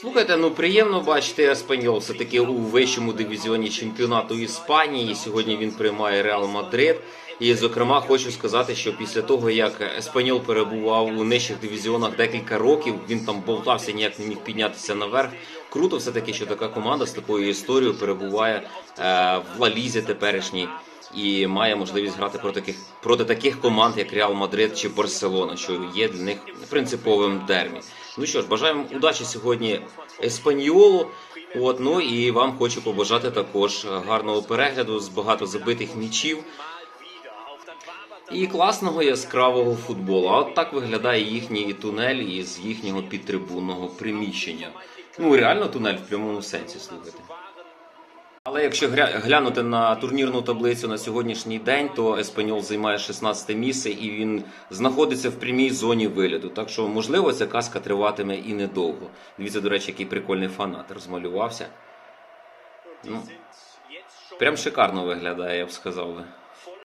Слухайте, ну приємно бачити Еспаньол все-таки у вищому дивізіоні чемпіонату Іспанії. Сьогодні він приймає Реал Мадрид. І, зокрема, хочу сказати, що після того, як Еспаньол перебував у нижчих дивізіонах декілька років, він там болтався, ніяк не міг піднятися наверх. Круто все таки, що така команда з такою історією перебуває е, в Лалізі теперішній і має можливість грати проти таких проти таких команд, як Реал Мадрид чи Барселона, що є для них принциповим дербі. Ну що ж, бажаємо удачі сьогодні Еспаньолу. От, ну і вам хочу побажати також гарного перегляду з багато забитих м'ячів і класного яскравого футболу. А от так виглядає їхній тунель із їхнього підтрибунного приміщення. Ну реально тунель в прямому сенсі, слухайте. Але якщо глянути на турнірну таблицю на сьогоднішній день, то Еспаньол займає 16 місце і він знаходиться в прямій зоні виліту. Так що, можливо, ця казка триватиме і недовго. Дивіться, до речі, який прикольний фанат розмалювався. Ну, прям шикарно виглядає, я б сказав би.